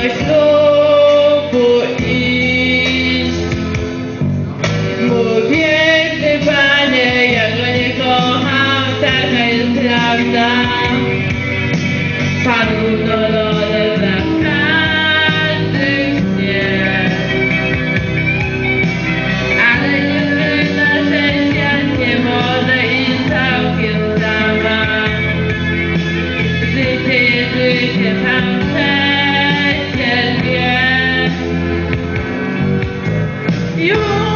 ślubu iść. Mój piękny panie, ja go nie taka jest prawda. Panu do you.